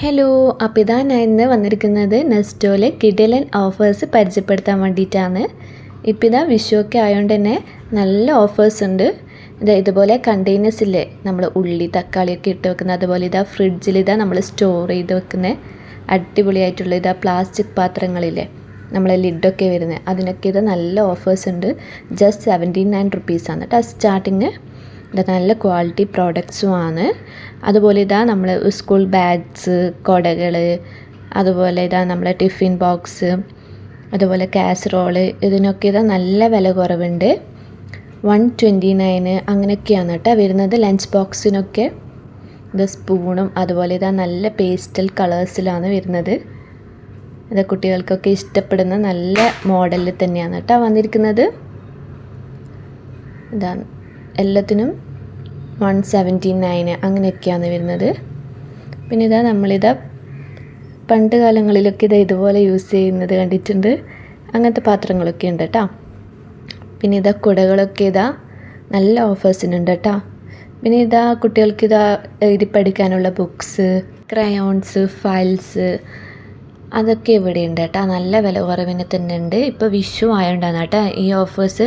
Hello അപ്പോൾ ഇന്ന് വന്നിരിക്കുന്നത് നെസ്റ്റോയിലെ കിഡിലൻ ഓഫേഴ്സ് പരിചയപ്പെടുത്താൻ വേണ്ടിയിട്ടാണ്. ഇപ്പം ഇതാ വിഷുവൊക്കെ ആയതുകൊണ്ട് തന്നെ നല്ല ഓഫേഴ്സ് ഉണ്ട്. ഇതാ ഇതുപോലെ കണ്ടെയ്നേഴ്സ് ഇല്ലേ നമ്മൾ ഉള്ളി തക്കാളിയൊക്കെ ഇട്ട് വെക്കുന്നത് അതുപോലെ ഇതാ ഫ്രിഡ്ജിൽ ഇതാ നമ്മൾ സ്റ്റോർ ചെയ്ത് വെക്കുന്ന അടിപൊളിയായിട്ടുള്ള ഇതാ പ്ലാസ്റ്റിക് പാത്രങ്ങളില്ലേ നമ്മളെ ലിഡൊക്കെ വരുന്നത് അതിനൊക്കെ ഇത് നല്ല ഓഫേഴ്സ് ഉണ്ട്. ജസ്റ്റ് സെവന്റി നയൻ റുപ്പീസാണ് കേട്ടോ സ്റ്റാർട്ടിങ് നല്ല ക്വാളിറ്റി പ്രോഡക്ട്സും ആണ്. അതുപോലെ ഇതാ നമ്മൾ സ്കൂൾ ബാഗ്സ് കൊടകൾ അതുപോലെ ഇതാ നമ്മളെ ടിഫിൻ ബോക്സ് അതുപോലെ കാസറോൾ ഇതിനൊക്കെ ഇതാ നല്ല വില കുറവുണ്ട്. വൺ ട്വന്റി നയന് അങ്ങനെയൊക്കെയാണ് കേട്ടോ വരുന്നത്. ലഞ്ച് ബോക്സിനൊക്കെ ഇത് സ്പൂണും അതുപോലെ ഇതാ നല്ല പേസ്റ്റൽ കളേഴ്സിലാണ് വരുന്നത്. ഇത് കുട്ടികൾക്കൊക്കെ ഇഷ്ടപ്പെടുന്ന നല്ല മോഡലിൽ തന്നെയാണ് കേട്ടോ വന്നിരിക്കുന്നത്. ഇതാണ് എല്ലാത്തിനും വൺ സെവന്റി നയൻ അങ്ങനെയൊക്കെയാണ് വരുന്നത്. പിന്നെ ഇതാ നമ്മളിതാ പണ്ട് കാലങ്ങളിലൊക്കെ ഇതാ ഇതുപോലെ യൂസ് ചെയ്യുന്നത് കണ്ടിട്ടുണ്ട്. അങ്ങനത്തെ പാത്രങ്ങളൊക്കെ ഉണ്ട് കേട്ടോ പിന്നെ ഇതാ കുടകളൊക്കെ ഇതാ നല്ല ഓഫേഴ്സിനുണ്ട് കേട്ടോ പിന്നെ ഇതാ കുട്ടികൾക്ക് ഇതാ എഴുതി പഠിക്കാനുള്ള ബുക്സ് ക്രയോൺസ് ഫയൽസ് അതൊക്കെ ഇവിടെ ഉണ്ട് കേട്ടോ നല്ല വില കുറവിന് തന്നെ ഉണ്ട്. ഇപ്പോൾ വിഷു ആയതുകൊണ്ടാണ് കേട്ടോ ഈ ഓഫേഴ്സ്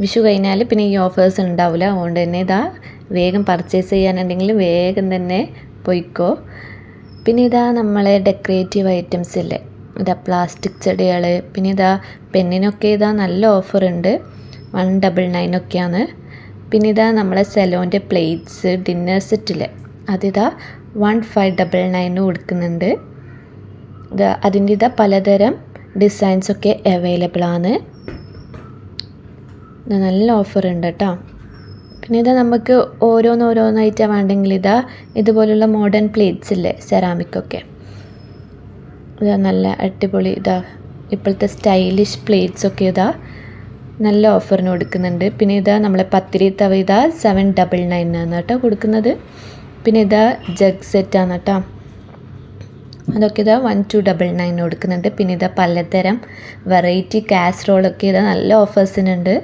വിഷു കഴിഞ്ഞാൽ പിന്നെ ഈ ഓഫേഴ്സ് ഉണ്ടാവില്ല അതുകൊണ്ട് തന്നെ ഇതാ വേഗം പർച്ചേസ് ചെയ്യാനുണ്ടെങ്കിൽ വേഗം തന്നെ പോയിക്കോ. പിന്നെ ഇതാ നമ്മളെ ഡെക്കറേറ്റീവ് ഐറ്റംസ് ഇല്ലേ? ഇതാ പ്ലാസ്റ്റിക് ചെടികൾ പിന്നെ ഇതാ പെണ്ണിനൊക്കെ ഇതാ നല്ല ഓഫർ ഉണ്ട്. വൺ ഡബിൾ നയൻ ഒക്കെയാണ്. പിന്നെ ഇതാ നമ്മളെ സെലോന്റെ പ്ലേറ്റ്സ് ഡിന്നർ സെറ്റില്ലേ അതിതാ വൺ ഫൈവ് ഡബിൾ നയന് കൊടുക്കുന്നുണ്ട്. ഇത് അതിന്റെ ഇതാ പലതരം ഡിസൈൻസൊക്കെ അവൈലബിൾ ആണ്. നല്ല ഓഫർ ഉണ്ട് കേട്ടോ പിന്നെ ഇത് നമുക്ക് ഓരോന്നോരോന്നായിട്ടാണ് വേണ്ടെങ്കിൽ ഇതാ ഇതുപോലുള്ള മോഡേൺ പ്ലേറ്റ്സ് ഇല്ലേ സെറാമിക്കൊക്കെ ഇതാ നല്ല അടിപൊളി ഇതാ ഇപ്പോഴത്തെ സ്റ്റൈലിഷ് പ്ലേറ്റ്സ് ഒക്കെ ഇതാ നല്ല ഓഫറിന് കൊടുക്കുന്നുണ്ട്. പിന്നെ ഇതാ നമ്മളെ പത്തിരി തവ ഇതാ സെവൻ ഡബിൾ നയൻ ആണ് കേട്ടോ കൊടുക്കുന്നത്. പിന്നെ ഇതാ ജഗ് സെറ്റ് ആണ് കേട്ടോ അതൊക്കെ ഇതാ വൺ ടു ഡബിൾ നയൻ കൊടുക്കുന്നുണ്ട്. പിന്നെ ഇതാ പലതരം വെറൈറ്റി കാസറോളൊക്കെ ഇതാ നല്ല ഓഫേഴ്സിനുണ്ട്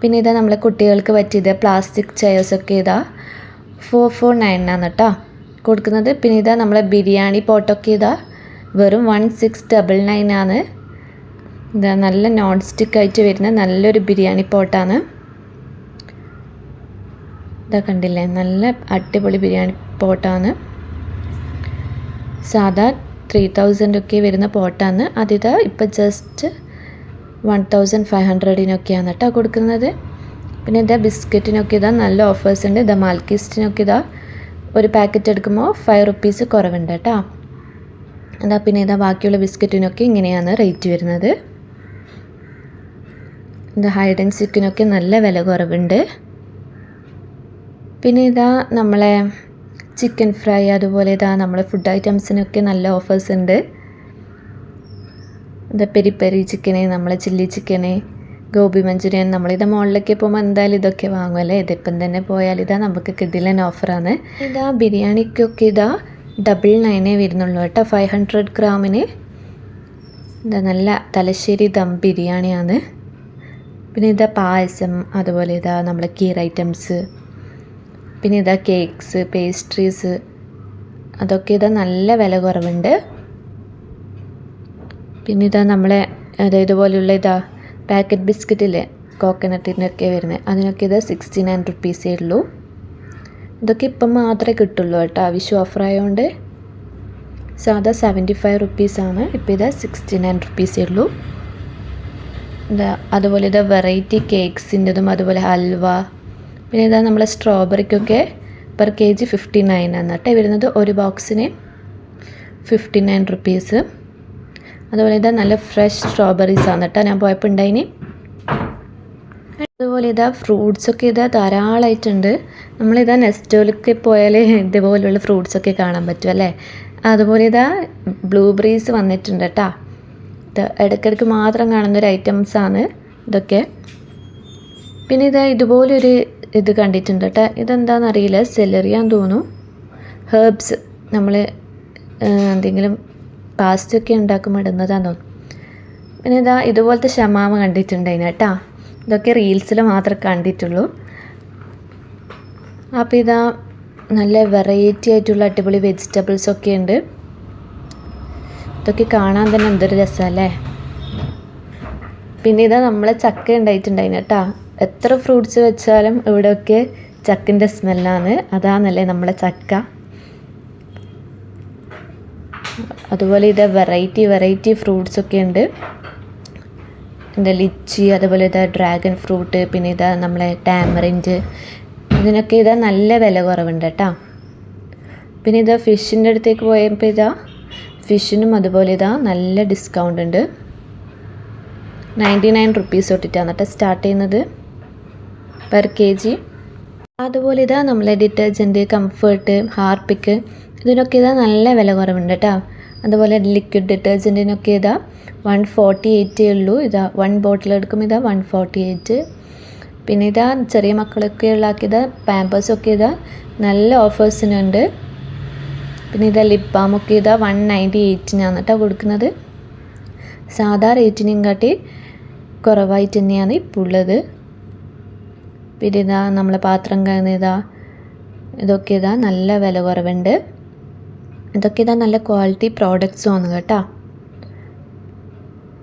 പിന്നെ ഇതാ നമ്മളെ കുട്ടികൾക്ക് പറ്റിയത് പ്ലാസ്റ്റിക് ചെയർസൊക്കെ ഇതാ. ഫോർ ഫോർ നയനാണ് കേട്ടോ കൊടുക്കുന്നത്. പിന്നെ ഇതാ നമ്മളെ ബിരിയാണി പോട്ടൊക്കെ ഇതാ. വെറും വൺ സിക്സ് ഡബിൾ നയൻ ആണ്. ഇതാ നല്ല നോൺ സ്റ്റിക്ക് ആയിട്ട് വരുന്ന നല്ലൊരു ബിരിയാണി പോട്ടാണ്. ഇതാ കണ്ടില്ലേ? നല്ല അടിപൊളി ബിരിയാണി പോട്ടാണ്. സാധാ ത്രീ തൗസൻഡ് ഒക്കെ വരുന്ന പോട്ടാണ്. അതിതാ ഇപ്പം ജസ്റ്റ് വൺ തൗസൻഡ് ഫൈവ് ഹൺഡ്രഡിനൊക്കെയാണ് കേട്ടോ കൊടുക്കുന്നത്. പിന്നെ ഇതാ ബിസ്ക്കറ്റിനൊക്കെ ഇതാ നല്ല ഓഫേഴ്സ് ഉണ്ട്. ഇതാ മാൽക്കിസ്റ്റിനൊക്കെ ഇതാ ഒരു പാക്കറ്റ് എടുക്കുമ്പോൾ ഫൈവ് റുപ്പീസ് കുറവുണ്ട് കേട്ടോ. അതാ പിന്നെ ഇതാ ബാക്കിയുള്ള ബിസ്ക്കറ്റിനൊക്കെ ഇങ്ങനെയാണ് റേറ്റ് വരുന്നത്. ഇതാ ഹൈഡ് ആൻഡ് സിക്കിനൊക്കെ നല്ല വില കുറവുണ്ട്. പിന്നെ ഇതാ നമ്മളെ ചിക്കൻ ഫ്രൈ അതുപോലെ ഇതാ നമ്മളെ ഫുഡ് ഐറ്റംസിനൊക്കെ നല്ല ഓഫേഴ്സ് ഉണ്ട്. ഇതാ പെരി പെരി ചിക്കന് നമ്മളെ ചില്ലി ചിക്കന് ഗോബി മഞ്ചൂരിയൻ നമ്മളിത് മുകളിലേക്ക് പോകുമ്പോൾ എന്തായാലും ഇതൊക്കെ വാങ്ങും അല്ലേ? ഇതിപ്പം തന്നെ പോയാൽ ഇതാ നമുക്ക് കിടിലൻ ഓഫറാണ്. ഇതാ ബിരിയാണിക്കൊക്കെ ഇതാ ഡബിൾ നയനേ വരുന്നുള്ളൂ കേട്ടോ. ഫൈവ് ഹൺഡ്രഡ് ഗ്രാമിന്. ഇതാ നല്ല തലശ്ശേരി ദം ബിരിയാണിയാണ്. പിന്നെ ഇതാ പായസം അതുപോലെ ഇതാ നമ്മളെ കീർ ഐറ്റംസ്. പിന്നെ ഇതാ കേക്ക്സ് പേസ്ട്രീസ്. അതൊക്കെ ഇതാ നല്ല വില കുറവുണ്ട്. പിന്നെ ഇതാ നമ്മളെ അതായത് പോലെയുള്ള ഇതാ പാക്കറ്റ് ബിസ്ക്കറ്റില്ലേ കോക്കനട്ടിനൊക്കെ വരുന്നത് അതിനൊക്കെ ഇത് സിക്സ്റ്റി നയൻ റുപ്പീസേ ഉള്ളൂ. ഇതൊക്കെ ഇപ്പം മാത്രമേ കിട്ടുള്ളൂ കേട്ടോ. വിഷു ഓഫർ ആയതുകൊണ്ട് സാധാ സെവന്റി ഫൈവ് റുപ്പീസാണ് ഇപ്പോൾ ഇത് സിക്സ്റ്റി നയൻ റുപ്പീസേ ഉള്ളൂ. ഇതാ അതുപോലെ ഇത് വെറൈറ്റി കേക്ക്സിന്റെതും അതുപോലെ ഹൽവ. പിന്നെ ഇതാ നമ്മളെ സ്ട്രോബെറിക്കൊക്കെ per K G fifty nine ആണ് കേട്ടോ. വരുന്നത് ഒരു ബോക്സിന് ഫിഫ്റ്റി നയൻ റുപ്പീസ് അതുപോലെ ഇതാ നല്ല ഫ്രഷ് സ്ട്രോബെറീസ് ആണ് കേട്ടോ ഞാൻ പോയപ്പോൾ ഉണ്ടായിന് അതുപോലെ ഇതാ ഫ്രൂട്ട്സൊക്കെ ഇതാ ധാരാളമായിട്ടുണ്ട് നമ്മളിതാ നെസ്റ്റോലൊക്കെ പോയാൽ ഇതുപോലുള്ള ഫ്രൂട്ട്സൊക്കെ കാണാൻ പറ്റും അല്ലേ? അതുപോലെ ഇതാ ബ്ലൂബെറീസ് വന്നിട്ടുണ്ട് കേട്ടോ ഇടയ്ക്കിടയ്ക്ക് മാത്രം കാണുന്ന ഐറ്റംസ് ആണ് ഇതൊക്കെ. പിന്നെ ഇതാ ഇതുപോലൊരു ഇത് കണ്ടിട്ടുണ്ട് കേട്ടോ ഇതെന്താണെന്നറിയില്ല സെലറിയാന്ന് തോന്നുന്നു. ഹേർബ്സ് നമ്മൾ എന്തെങ്കിലും പാസ്റ്റൊക്കെ ഉണ്ടാക്കുമ്പോൾ ഇടുന്നതാണോ പിന്നെ ഇതാ ഇതുപോലത്തെ ഷമാമ കണ്ടിട്ടുണ്ട് അതിന് കേട്ടോ. ഇതൊക്കെ റീൽസിൽ മാത്രമേ കണ്ടിട്ടുള്ളൂ. അപ്പോൾ ഇതാ നല്ല വെറൈറ്റി ആയിട്ടുള്ള അടിപൊളി വെജിറ്റബിൾസ് ഒക്കെ ഉണ്ട്. ഇതൊക്കെ കാണാൻ തന്നെ എന്തൊരു രസമല്ലേ പിന്നെ ഇതാ നമ്മളെ ചക്ക ഉണ്ടായിട്ടുണ്ടായിന് കേട്ടോ. എത്ര ഫ്രൂട്ട്സ് വെച്ചാലും ഇവിടെയൊക്കെ ചക്കിന്റെ സ്മെല്ലാണ് അതാണല്ലേ നമ്മളെ ചക്ക. അതുപോലെ ഇത് വെറൈറ്റി വെറൈറ്റി ഫ്രൂട്ട്സ് ഒക്കെ ഉണ്ട്. എന്താ ലിച്ചി അതുപോലെ ഇതാ ഡ്രാഗൺ ഫ്രൂട്ട് പിന്നെ ഇതാ നമ്മളെ ടാമറിന്റ് ഇതിനൊക്കെ ഇതാ നല്ല വില കുറവുണ്ട് കേട്ടോ. പിന്നെ ഇതാ ഫിഷിന്റെ അടുത്തേക്ക് പോയപ്പോൾ ഇതാ ഫിഷിനും അതുപോലെ ഇതാ നല്ല ഡിസ്കൗണ്ട് ഉണ്ട്. നയന്റി നയൻ റുപ്പീസ് തൊട്ടിട്ടാണ് കേട്ടോ സ്റ്റാർട്ട് ചെയ്യുന്നത്. പെർ കെ ജി അതുപോലെ ഇതാ നമ്മളെ ഡിറ്റർജന്റ് കംഫേർട്ട് ഹാർപ്പിക്ക് ഇതിനൊക്കെ ഇതാ നല്ല വില കുറവുണ്ട് കേട്ടോ അതുപോലെ ലിക്വിഡ് ഡിറ്റർജന്റിനൊക്കെ ഇതാ വൺ ഫോർട്ടി എയ്റ്റേ ഉള്ളൂ. ഇതാ വൺ ബോട്ടിൽ എടുക്കുമ്പോൾ ഇതാ വൺ ഫോർട്ടി എയ്റ്റ് പിന്നെ ഇതാ ചെറിയ മക്കളൊക്കെ ഉള്ളാക്കിയത് പാമ്പേഴ്സൊക്കെ ഇതാ നല്ല ഓഫേഴ്സിനുണ്ട് പിന്നെ ഇതാ ലിപ് ബാമൊക്കെ ഇതാ വൺ നയന്റി എയ്റ്റിനാണ് കേട്ടോ കൊടുക്കുന്നത്. സാധാ റേറ്റിനെയും കാട്ടി കുറവായിട്ട് തന്നെയാണ് ഇപ്പോൾ ഉള്ളത്. പിന്നെ ഇതാ നമ്മളെ പാത്രം കഴുകുന്ന ഇതൊക്കെ ഇതാ നല്ല വില കുറവുണ്ട്. ഇതൊക്കെ ഇതാ നല്ല ക്വാളിറ്റി പ്രോഡക്റ്റ്സ് ആണ് കേട്ടോ.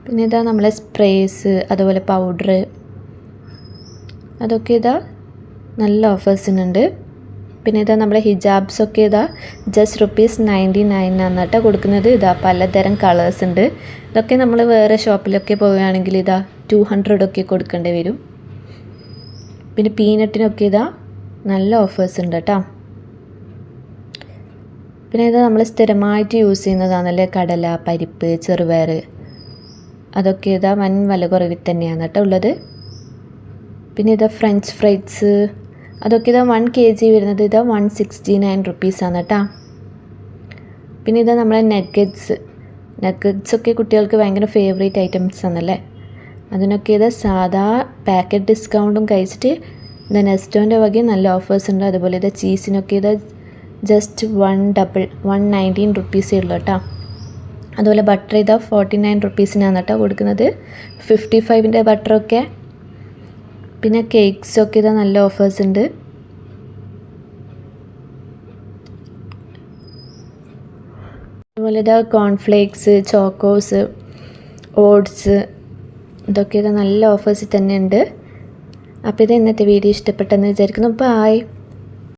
പിന്നെ ഇതാ നമ്മളെ സ്പ്രേസ് അതുപോലെ പൗഡർ അതൊക്കെ ഇതാ നല്ല ഓഫേഴ്സിനുണ്ട് പിന്നെ ഇതാ നമ്മുടെ ഹിജാബ്സ് ഒക്കെ ഇതാ ജസ്റ്റ് റുപ്പീസ് നയന്റി നയനാണ് കേട്ടോ കൊടുക്കുന്നത്. ഇതാ പലതരം കളേഴ്സ് ഉണ്ട്. ഇതൊക്കെ നമ്മൾ വേറെ ഷോപ്പിലൊക്കെ പോവുകയാണെങ്കിൽ ഇതാ ടു ഹൺഡ്രഡ് ഒക്കെ കൊടുക്കേണ്ടി വരും. പിന്നെ പീനട്ടിനൊക്കെ ഇതാ നല്ല ഓഫേഴ്സ് ഉണ്ട് കേട്ടോ. പിന്നെ ഇത് നമ്മൾ സ്ഥിരമായിട്ട് യൂസ് ചെയ്യുന്നതാണല്ലേ? കടല പരിപ്പ് ചെറുപയർ അതൊക്കെ ഇതാ വൻ വില കുറവിൽ തന്നെയാണ് കേട്ടോ ഉള്ളത്. പിന്നെ ഇതാ ഫ്രഞ്ച് ഫ്രൈസ് അതൊക്കെ ഇതാ വൺ കെ ജി വരുന്നത് ഇതാ വൺ സിക്സ്റ്റി നയൻ റുപ്പീസാണ് കേട്ടോ. പിന്നെ ഇതാ നമ്മളെ നഗറ്റ്സ് നഗറ്റ്സ് ഒക്കെ കുട്ടികൾക്ക് ഭയങ്കര ഫേവറേറ്റ് ഐറ്റംസ് ആണല്ലേ? അതിനൊക്കെ ഇത് സാധാ പാക്കറ്റ് ഡിസ്കൗണ്ടും കഴിച്ചിട്ട് ഇത് നെസ്റ്റോന്റെ വകയും നല്ല ഓഫേഴ്സ് ഉണ്ട്. അതുപോലെ ഇത് ചീസിനൊക്കെ ഇത് just one double one nineteen റുപ്പീസേ ഉള്ളൂ കേട്ടോ അതുപോലെ ബട്ടർ ഇതാ ഫോർട്ടി നയൻ റുപ്പീസിനാണ് കേട്ടോ കൊടുക്കുന്നത്. ഫിഫ്റ്റി ഫൈവിന്റെ ബട്ടറൊക്കെ പിന്നെ കേക്ക്സൊക്കെ ഇതാ നല്ല ഓഫേഴ്സ് ഉണ്ട്. അതുപോലെ ഇതാ കോൺഫ്ലേക്സ് ചോക്കോസ് ഓട്സ് ഇതൊക്കെ ഇതാ നല്ല ഓഫേഴ്സിൽ തന്നെ ഉണ്ട് അപ്പോൾ ഇത് ഇന്നത്തെ വീഡിയോ ഇഷ്ടപ്പെട്ടെന്ന് വിചാരിക്കുന്നു. ബായ്